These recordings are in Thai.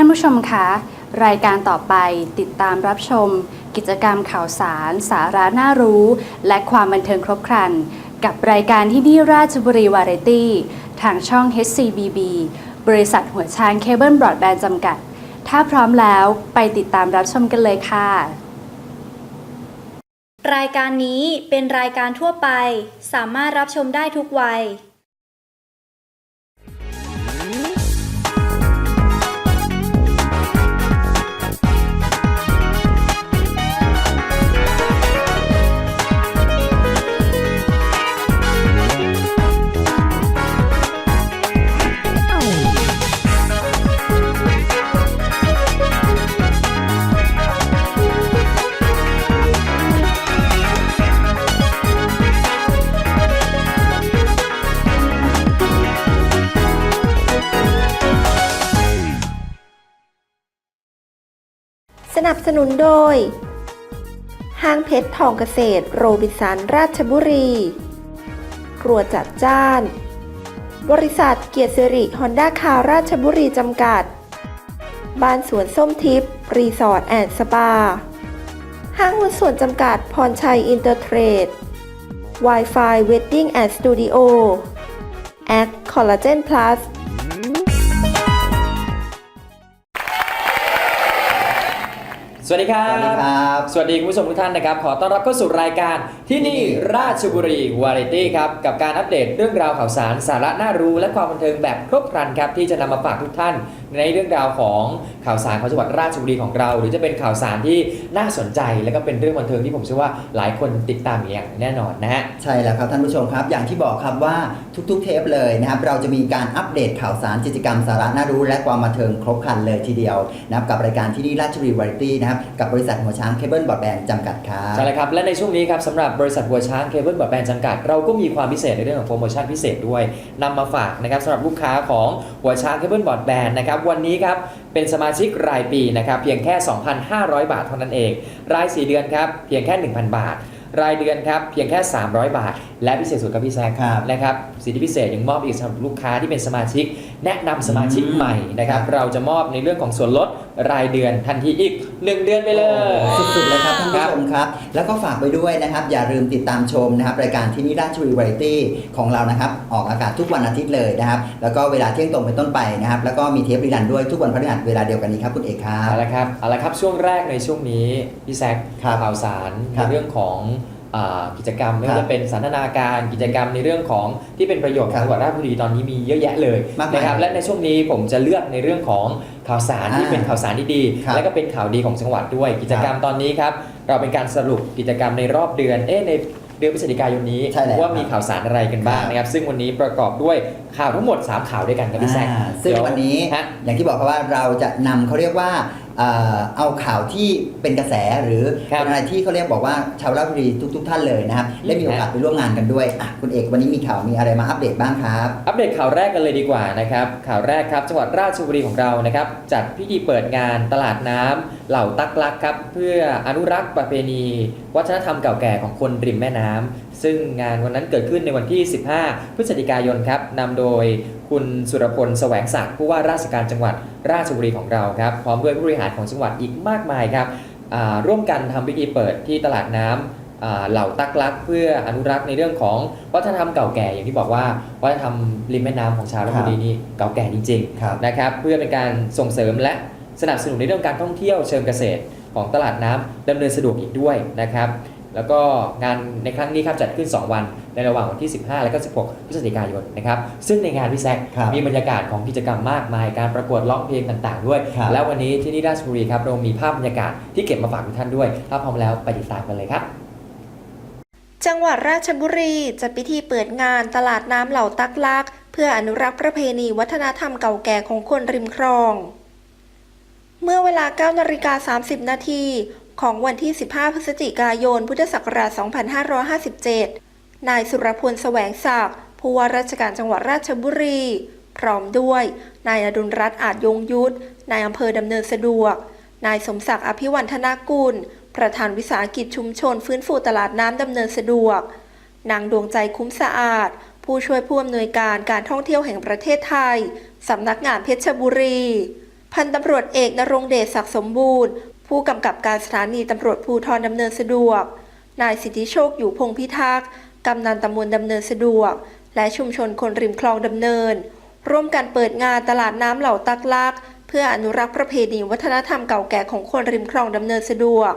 ท่านผู้ชมคะ รายการต่อไปติดตามรับชม กิจกรรมข่าวสาร สาระน่ารู้ และความบันเทิงครบครัน กับรายการที่นี่ราชบุรีวาไรตี้ ทางช่อง HCBB บริษัทหัวช้างเคเบิลบรอดแบนด์จำกัด ถ้าพร้อมแล้วไปติดตามรับชมกันเลยค่ะ รายการนี้เป็นรายการทั่วไป สามารถรับชมได้ทุกวัย นับสนุนโดย ห้างเพชรทองเกษตร โรบินสันราชบุรี ครัวจัดจ้าน บริษัทเกียรติสิริฮอนด้าคาร์ราชบุรีจำกัด บ้านสวนส้มทิพย์รีสอร์ทแอนด์สปา ห้างหุ้นส่วนจำกัดพรชัยอินเตอร์เทรด Wi-Fi Wedding and Studio แอค สสวัสดีครับ สวัสดีครับ สวัสดีคุณผู้ชมทุกท่านนะครับ ขอต้อนรับเข้าสู่รายการที่นี่ราชบุรีวาไรตี้ครับ กับการอัปเดตเรื่องราวข่าวสารสาระน่ารู้และความบันเทิงแบบครบครันครับ ที่จะนำมาฝากทุกท่านในเรื่องราวของข่าวสารของจังหวัดราชบุรีของเรา หรือจะเป็นข่าวสารที่น่าสนใจ และก็เป็นเรื่องบันเทิงที่ผมเชื่อว่าหลายคนติดตามอย่างแน่นอนนะฮะใช่แล้วครับท่านผู้ชมครับ อย่างที่บอกครับว่าทุกๆเทปเลยนะครับเราจะมีการอัปเดตข่าวสารกิจกรรมสาระน่ารู้ และความบันเทิงครบครันเลยทีเดียวนะครับกับรายการที่นี่ราชบุรีวาไรตี้นะครับกับบริษัทหัวช้างเคเบิลบอร์ดแบนด์จำกัดครับใช่แล้วครับและในช่วงนี้ครับสำหรับบริษัทหัวช้างเคเบิลบอร์ดแบนด์จำกัด เราก็มีความพิเศษในเรื่องของโปรโมชั่นพิเศษด้วยนำมาฝากนะครับสำหรับลูกค้าของหัวช้างเคเบิลบอร์ดแบนด์นะครับวันนี้ครับเป็นสมาชิกรายปีนะครับเพียงแค่ 2,500 บาทเท่านั้นเอง ราย 4 เดือนครับเพียงแค่ 1,000 บาท รายเดือนครับเพียงแค่ 300 บาท และพิเศษสุดครับพี่แซคครับนะครับสิทธิพิเศษยังมอบอีกสำหรับลูกค้าที่เป็นสมาชิก แนะนำสมาชิกอืมใหม่นะครับครับเราจะมอบในเรื่องของส่วนลดรายเดือนทันทีอีก 1 เดือนไปเลยสุดๆเลยครับท่านครัผู้บชมครับ แล้วก็ฝากไปด้วยนะครับ อย่าลืมติดตามชมนะครับรายการที่นี่ราชบุรีวาไรตี้ของเรานะครับ ออกอากาศทุกวันอาทิตย์เลยนะครับ แล้วก็เวลาเที่ยงตรงเป็นต้นไปนะครับ แล้วก็มีเทปรีลันด้วยทุกวันพฤหัสเวลาเดียวกันนี้ครับคุณเอกครับเอาละครับเอาละครับช่วงแรกในช่วงนี้พี่แซคครับข่าวสารครัในบเรื่องของอ่า กิจกรรมไม่ครัว่าบจะเป็นสันทนาการกิจกรรมในเรื่องของที่เป็นประโยชน์ครักับบจังหวัดราชบุรีตอนนี้มีเยอะแยะเลยมากมายนะครับและในช่วงนี้ผมจะเลือกในเรื่องของข่าวสารที่อ่าเป็นข่าวสารที่ดีครับและก็เป็นข่าวดีของจังหวัดด้วย กิจกรรมตอนนี้ครับเราเป็นการสรุปกิจกรรมในรอบเดือนเอ๊ะในเดือนพฤศจิกายนนี้ใช่แล้วว่ามีข่าวสารอะไรกันบ้างครับนะครับ ซึ่งวันนี้ประกอบด้วยข่าวทั้งหมด 3 ข่าวด้วยกันครับพี่แซคอ่าซึ่งเดี๋ยวันนี้ฮะ อย่างที่บอกครับว่าเราจะนำเขาเรียกว่าเอ่อเอาข่าวที่เป็นกระแสหรือครับ เป็นอะไรที่เขาเรียกบอกว่าชาวราชบุรีทุก ๆ ท่านเลยนะครับได้มีโอกาสไปร่วมงานกันด้วยอะคุณเอกวันนี้มีข่าวมีอะไรมาอัปเดตบ้างครับ อัปเดตข่าวแรกกันเลยดีกว่านะครับ ข่าวแรกครับจังหวัดราชบุรีของเรานะครับจัดพิธีเปิดงานตลาดน้ำเหล่าตักลักครับ เพื่ออนุรักษ์ประเพณี วัฒนธรรมเก่าแก่ของคนริมแม่น้ำ ซึ่งงานวันนั้นเกิดขึ้นในวันที่ 15 พฤศจิกายนครับนำโดยคุณสุรพลแสวงศักดิ์ผู้ว่าราชการจังหวัดราชบุรีของเราครับ พร้อมด้วยผู้บริหารของจังหวัดอีกมากมายครับอ่าร่วมกันทำพิธีเปิดที่ตลาดน้ำอ่าเหล่าตักลัก เพื่ออนุรักษ์ในเรื่องของวัฒนธรรมเก่าแก่อย่างที่บอกว่าวัฒนธรรมริมแม่น้ำของชาวราชบุรีนี่เก่าแก่จริงครับๆนะครับเพื่อเป็นการส่งเสริมและสนับสนุนในเรื่องการท่องเที่ยวเชิงเกษตรของตลาดน้ำดำเนินสะดวกอีกด้วยนะครับ แล้วก็งานในครั้งนี้ครับจัดขึ้น 2 วันในระหว่างวันที่ 15 และก็ 16 พฤศจิกายนนะครับซึ่งในงานพี่แซคครับมีบรรยากาศของกิจกรรมมากมาย การประกวดร้องเพลงต่างๆ ด้วย ครับ แล้ววันนี้ที่นี่ราชบุรีครับเรามีภาพบรรยากาศที่เก็บมาฝากทุกท่านด้วย ถ้าพร้อมแล้วไปติดตามกันเลยครับ จังหวัดราชบุรีจัดพิธีเปิดงานตลาดน้ำเหล่าตักลัก เพื่ออนุรักษ์ประเพณีวัฒนธรรมเก่าแก่ของคนริมคลอง เมื่อเวลา9นาฬิกา30 นาที ของวันที่ 15 พฤศจิกายน พุทธศักราช 2557 นายสุรพลแสวงศักดิ์ผู้ว่าราชการจังหวัดราชบุรี พร้อมด้วย นายอดุลรัตน์อาจยงยุทธนายอำเภอดำเนินสะดวก นายสมศักดิ์อภิวันธนากุล ประธานวิสาหกิจชุมชน ฟื้นฟูตลาดน้ำดำเนินสะดวก นางดวงใจคุ้มสะอาด ผู้ช่วยผู้อำนวยการการท่องเที่ยวแห่งประเทศไทยสำนักงานเพชรบุรี พันตำรวจเอกนรงเดชศักดิ์สมบูรณ์ ผู้กำกับการสถานีตำรวจภูธรดำเนินสะดวก นายสิทธิโชคอยู่พงพิทักษ์กำนันตำบลดำเนินสะดวก และชุมชนคนริมคลองดำเนิน ร่วมกันเปิดงานตลาดน้ำเหล่าตักลัก เพื่ออนุรักษ์ประเพณีวัฒนธรรมเก่าแก่ของคนริมคลองดำเนินสะดวก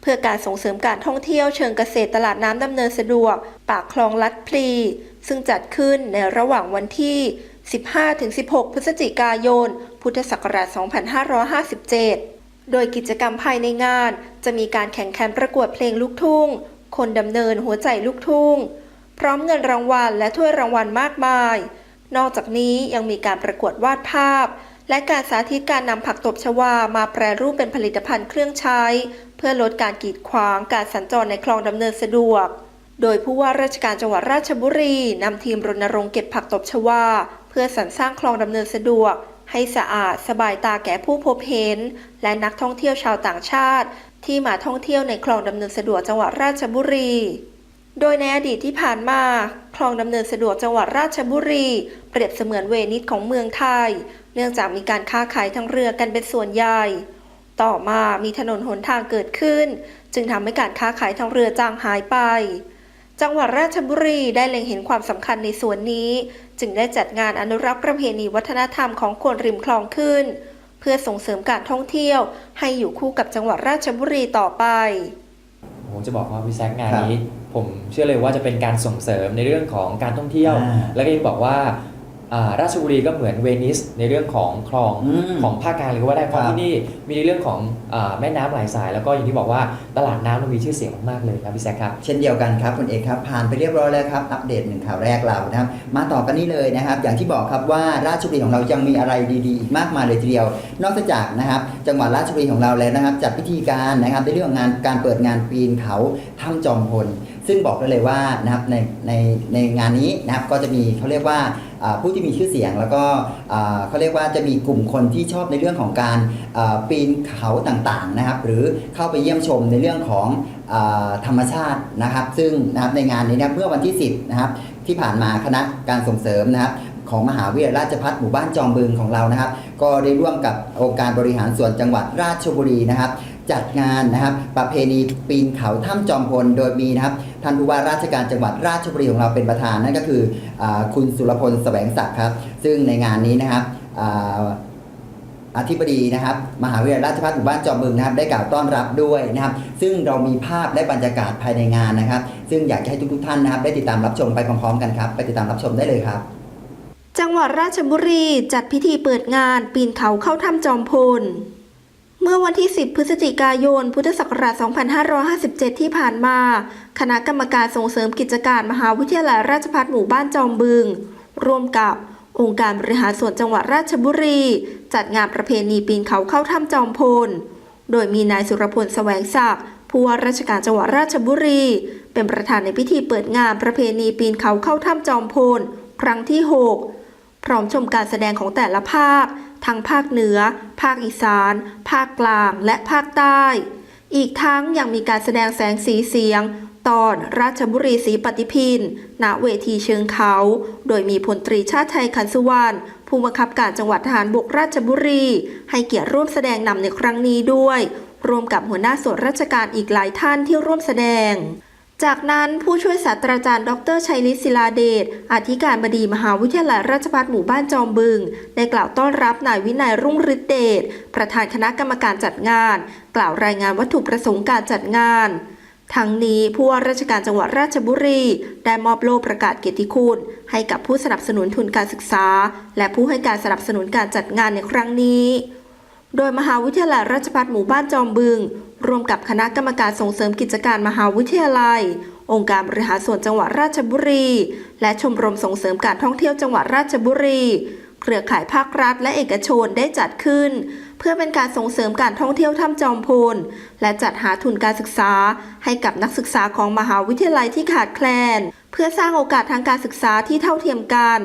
เพื่อการส่งเสริมการท่องเที่ยวเชิงเกษตรตลาดน้ำดำเนินสะดวก ปากคลองลัดพลี ซึ่งจัดขึ้นในระหว่างวันที่ 15-16 พฤศจิกายน พุทธศักราช 2557 โดยกิจกรรมภายในงาน จะมีการแข่งขันประกวดเพลงลูกทุ่ง คนดำเนินหัวใจลูกทุ่ง พร้อมเงินรางวัลและถ้วยรางวัลมากมาย นอกจากนี้ยังมีการประกวดวาดภาพ และการสาธิตการนำผักตบชวามาแปรรูปเป็นผลิตภัณฑ์เครื่องใช้ เพื่อลดการกีดขวางการสัญจรในคลองดำเนินสะดวก โดยผู้ว่าราชการจังหวัดราชบุรีนำทีมรณรงค์เก็บผักตบชวาเพื่อสรรสร้างคลองดำเนินสะดวก ให้สะอาดสบายตาแก่ผู้พบเห็น และนักท่องเที่ยวชาวต่างชาติ ที่มาท่องเที่ยวในคลองดำเนินสะดวกจังหวัดราชบุรี โดยในอดีตที่ผ่านมา คลองดำเนินสะดวกจังหวัดราชบุรี เปรียบเสมือนเวนิสของเมืองไทย เนื่องจากมีการค้าขายทางเรือกันเป็นส่วนใหญ่ ต่อมามีถนนหนทางเกิดขึ้น จึงทำให้การค้าขายทางเรือจางหายไป จังหวัดราชบุรีได้เล็งเห็นความสำคัญในส่วนนี้ จึงได้จัดงานอนุรักษ์ประเพณีวัฒนธรรมของคนริมคลองขึ้น เพื่อส่งเสริมการท่องเที่ยว ให้อยู่คู่กับจังหวัดราชบุรีต่อไป ผมจะบอกว่าพี่แซกงานครับนี้ ผมเชื่อเลยว่าจะเป็นการส่งเสริมในเรื่องของการท่องเที่ยวอ่าแล้วก็ยังบอกว่าอ่า ราชบุรีก็เหมือนเวนิสในเรื่องของคลองอืมของภาคกลางเลยก็ว่าได้เพราะครับ ที่นี่มีในเรื่องของอาแม่น้ำหลายสาย แล้วก็อย่างที่บอกว่าตลาดน้ำมันมีชื่อเสียงมากๆเลยครับพี่แซกครับ เช่นเดียวกันครับคุณเอกครับผ่านไปเรียบร้อยแล้วครับอัปเดตหนึ่งข่าวแรกเรานะครับมาต่อกันนี่เลยนะครับ อย่างที่บอกครับว่าราชบุรีของเรายังมีอะไรดีๆอีกมากมายเลยทีเดียว นอกจากนะครับ จังหวัดราชบุรีของเราแล้วนะครับ จัดพิธีการนะครับในเรื่องของงานการเปิดงานปีนเขาถ้ำจอมพล ซึ่งบอกได้เลยว่านะครับในในในงานนี้นะครับก็จะมีเขาเรียกว่าผู้ที่มีชื่อเสียงแล้วก็เขาเรียกว่าจะมีกลุ่มคนที่ชอบในเรื่องของการปีนเขาต่างๆนะครับ หรือเข้าไปเยี่ยมชมในเรื่องของอธรรมชาตินะครับ ซึ่งนะครับในงานนี้นะเมื่อวันที่ 10นะครับที่ผ่านมาคณะการส่งเสริมนะครับของมหาวิทยาลัยราชภัฏหมู่บ้านจอมบึงของเรานะครับ ก็ได้ร่วมกับองค์การบริหารส่วนจังหวัดราชบุรีนะครับ จัดงานนะครับ ประเพณีปีนเขาถ้ำจอมพลโดยมีนะครับ ท่านผู้ว่าราชการจังหวัดราชบุรีของเราเป็นประธานนั่นก็คืออคุณสุรพลแสวงศักดิ์ครับ ซึ่งในงานนี้นะครับอ่าอธิบดีนะครับมหาวิทยาลัยราชภัฏหมู่บ้านจอมบึงนะครับได้กล่าวต้อนรับด้วยนะครับ ซึ่งเรามีภาพและบรรยากาศภายในงานนะครับ ซึ่งอยากจะให้ทุกๆท่านนะครับ ได้ติดตามรับชมไปพร้อมๆกันครับ ไปติดตามรับชมได้เลยครับ จังหวัดราชบุรีจัดพิธีเปิดงานปีนเขาเข้าถ้ำจอมพล เมื่อวันที่ 10 พฤศจิกายน พุทธศักราช 2557 ที่ผ่านมา คณะกรรมการส่งเสริมกิจการมหาวิทยาลัยราชภัฏหมู่บ้านจอมบึง ร่วมกับองค์การบริหารส่วนจังหวัดราชบุรี จัดงานประเพณีปีนเขาเข้าถ้ำจอมพล โดยมีนายสุรพลแสวงศักดิ์ผู้ว่าราชการจังหวัดราชบุรี เป็นประธานในพิธีเปิดงานประเพณีปีนเขาเข้าถ้ำจอมพล ครั้งที่ 6 พร้อมชมการแสดงของแต่ละภาค ทั้งภาคเหนือ ภาคอีสาน ภาคกลาง และภาคใต้ อีกทั้งยังมีการแสดงแสงสีเสียง ตอนราชบุรีศรีปฏิพินณเวทีเชิงเขา โดยมีพลตรีชาติชัยขันสุวรรณผู้บังคับการจังหวัดทหารบกราชบุรี ให้เกียรติร่วมแสดงนำในครั้งนี้ด้วย รวมกับหัวหน้าส่วนราชการอีกหลายท่านที่ร่วมแสดง จากนั้นผู้ช่วยศาสตราจารย์ ดรชัยฤทธิ์ศิลาเดช อธิการบดีมหาวิทยาลัยราชภัฏหมู่บ้านจอมบึง ได้กล่าวต้อนรับนายวินัยรุ่งฤทธิเดช ประธานคณะกรรมการจัดงาน กล่าวรายงานวัตถุประสงค์การจัดงาน ทั้งนี้ผู้ว่าราชการจังหวัดราชบุรี ได้มอบโล่ประกาศเกียรติคุณ ให้กับผู้สนับสนุนทุนการศึกษา และผู้ให้การสนับสนุนการจัดงานในครั้งนี้ โดยมหาวิทยาลัยราชภัฏหมู่บ้านจอมบึง ร่วมกับคณะกรรมการส่งเสริมกิจการมหาวิทยาลัย องค์การบริหารส่วนจังหวัดราชบุรี และชมรมส่งเสริมการท่องเที่ยวจังหวัดราชบุรี เครือข่ายภาครัฐและเอกชนได้จัดขึ้น เพื่อเป็นการส่งเสริมการท่องเที่ยวถ้ำจอมพล และจัดหาทุนการศึกษา ให้กับนักศึกษาของมหาวิทยาลัยที่ขาดแคลน เพื่อสร้างโอกาสทางการศึกษาที่เท่าเทียมกัน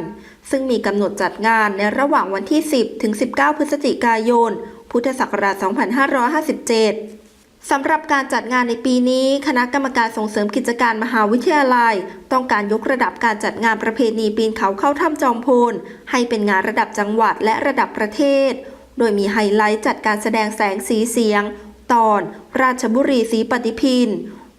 ซึ่งมีกำหนดจัดงานในระหว่างวันที่ 10 ถึง 19 พฤศจิกายน พุทธศักราช 2557 สำหรับการจัดงานในปีนี้ คณะกรรมการส่งเสริมกิจการมหาวิทยาลัย ต้องการยกระดับการจัดงานประเพณีปีนเขาเข้าถ้ำจอมพล ให้เป็นงานระดับจังหวัดและระดับประเทศ โดยมีไฮไลท์จัดการแสดงแสงสีเสียง ตอน ราชบุรีสีปฏิพิน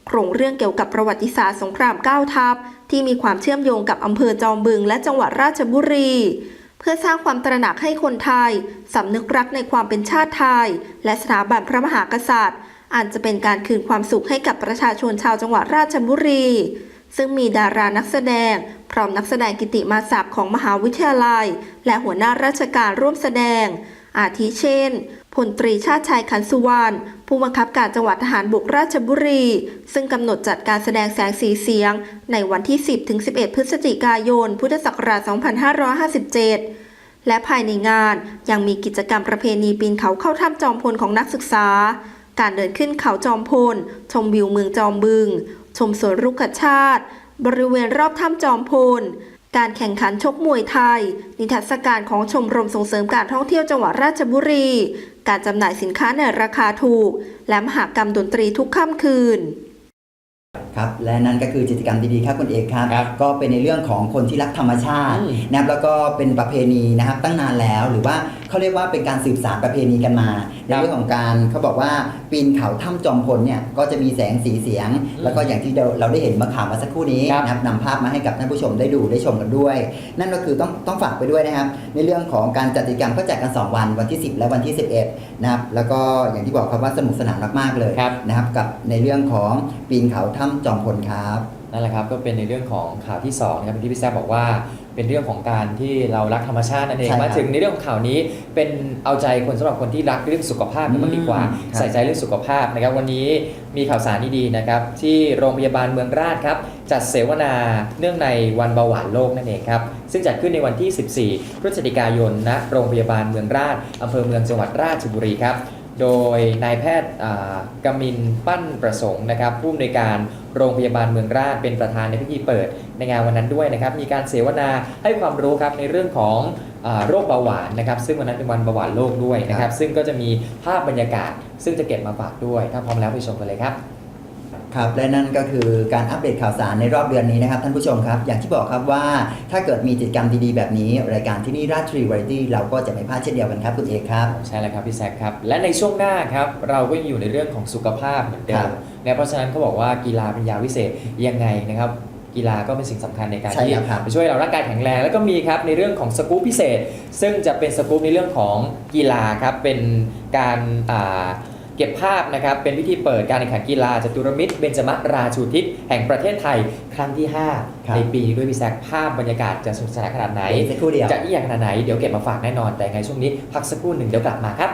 โครงเรื่องเกี่ยวกับประวัติศาสตร์สงครามเก้าทัพ ที่มีความเชื่อมโยงกับอำเภอจอมบึง และจังหวัดราชบุรีเพื่อสร้างความตระหนักให้คนไทย สำนึกรักในความเป็นชาติไทย และสถาบันพระมหากษัตริย์ อาจจะเป็นการคืนความสุขให้กับประชาชนชาวจังหวัดราชบุรี ซึ่งมีดารานักแสดง พร้อมนักแสดงกิติมาศักดิ์ของมหาวิทยาลัย และหัวหน้าราชการร่วมแสดง อาทิเช่นพลตรีชาติชายขันสุวรรณผู้บังคับการจังหวัดทหารบกราชบุรี ซึ่งกำหนดจัดการแสดงแสงสีเสียง ในวันที่ 10-11 พฤศจิกายน พุทธศักราช 2557 และภายในงานยังมีกิจกรรมประเพณีปีนเขาเข้าถ้ำจอมพลของนักศึกษา การเดินขึ้นเขาจอมพล ชมวิวเมืองจอมบึง ชมสวนรุกขชาติ บริเวณรอบถ้ำจอมพล การแข่งขันชกมวยไทย นิทรรศการของชมรมส่งเสริมการท่องเที่ยวจังหวัดราชบุรี การจำหน่ายสินค้าในราคาถูก และมหากรรมดนตรีทุกค่ำคืนครับและนั่นก็คือกิจกรรมดีๆครับคุณเอกครับครับก็เป็นในเรื่องของคนที่รักธรรมชาติอืมนะครับแล้วก็เป็นประเพณีนะครับตั้งนานแล้วหรือว่า เขาเรียกว่าเป็นการสืบสานประเพณีกันมา ในเรื่องของการเขาบอกว่าปีนเขาถ้ำจอมพลเนี่ยก็จะมีแสงสีเสียง แล้วก็อย่างที่เราเราได้เห็นเมื่อข่าวมาสักครู่นี้ครับนะครับนำภาพมาให้กับท่านผู้ชมได้ดูได้ชมกันด้วย นั่นก็คือต้องต้องฝากไปด้วยนะครับ ในเรื่องของการจัดกิจกรรมก็จัดกัน 2 วันวันที่ 10 และวันที่ 11นะครับแล้วก็อย่างที่บอกครับว่าสนุกสนานมากๆเลยครับนะครับกับในเรื่องของปีนเขาถ้ำจอมพลครับ นั่นแหละครับก็เป็นในเรื่องของข่าวที่2นะครับที่พี่แซบบอกว่าเป็นเรื่องของการที่เรารักธรรมชาตินั่นเองใช่ครับมาถึงในเรื่องของข่าวนี้เป็นเอาใจคนสำหรับคนที่รักเรื่องสุขภาพกันบ้างดีกว่า อืมครับ ใส่ใจเรื่องสุขภาพนะครับ วันนี้มีข่าวสารดีๆนะครับ ที่โรงพยาบาลเมืองราชครับ จัดเสวนาเนื่องในวันเบาหวานโลกนั่นเองครับ ซึ่งจัดขึ้นในวันที่ 14 พฤศจิกายนณโรงพยาบาลเมืองราชอำเภอเมืองจังหวัดราชบุรีครับ โดยนายแพทย์กมินปั้นประสงค์นะครับผู้อำนวยการโรงพยาบาลเมืองราชเป็นประธานในพิธีเปิดในงานวันนั้นด้วยนะครับมีการเสวนาให้ความรู้ครับในเรื่องของอโรคเบาหวานนะครับซึ่งวันนั้นเป็นวันเบาหวานโลกด้วยนะครับซึ่งก็จะมีภาพบรรยากาศ ซึ่งจะเก็บมาฝากด้วย ถ้าพร้อมแล้วไปชมกันเลยครับ ครับและนั่นก็คือการอัปเดตข่าวสารในรอบเดือนนี้นะครับท่านผู้ชมครับ อย่างที่บอกครับว่าถ้าเกิดมีกิจกรรมดีๆ แบบนี้ รายการที่นี่ราชทรีวาไรตี้เราก็จะไม่พลาดเช่นเดียวกันครับคุณเอกครับ ใช่แล้วครับพี่แซคครับ และในช่วงหน้าครับ เราก็ยังอยู่ในเรื่องของสุขภาพเหมือนเดิครัมบนะเพราะฉะนั้นเขาบอกว่ากีฬาเป็นยาวิเศษยังไงนะครับกีฬาก็เป็นสิ่งสำคัญในการใช่ที่แล้วครับจะช่วยเราร่างกายแข็งแรง แล้วก็มีครับในเรื่องของสกู๊ปพิเศษ ซึ่งจะเป็นสกู๊ปในเรื่องของกีฬาครับเป็นการอ่า เก็บภาพนะครับเป็นพิธีเปิดการแข่งขันกีฬาจตุรมิตรเบญจมราชูทิศแห่งประเทศไทยครั้งที่ ครับ5ในปีนี้ด้วยพี่แซคภาพบรรยากาศจะสนุกสนานขนาดไหน เดี๋ยวสักครู่เดียว จะเอียงขนาดไหนเดี๋ยวเก็บมาฝากแน่นอนแต่ยังไงช่วงนี้พักสักครู่หนึ่งเดี๋ยวกลับมาครับ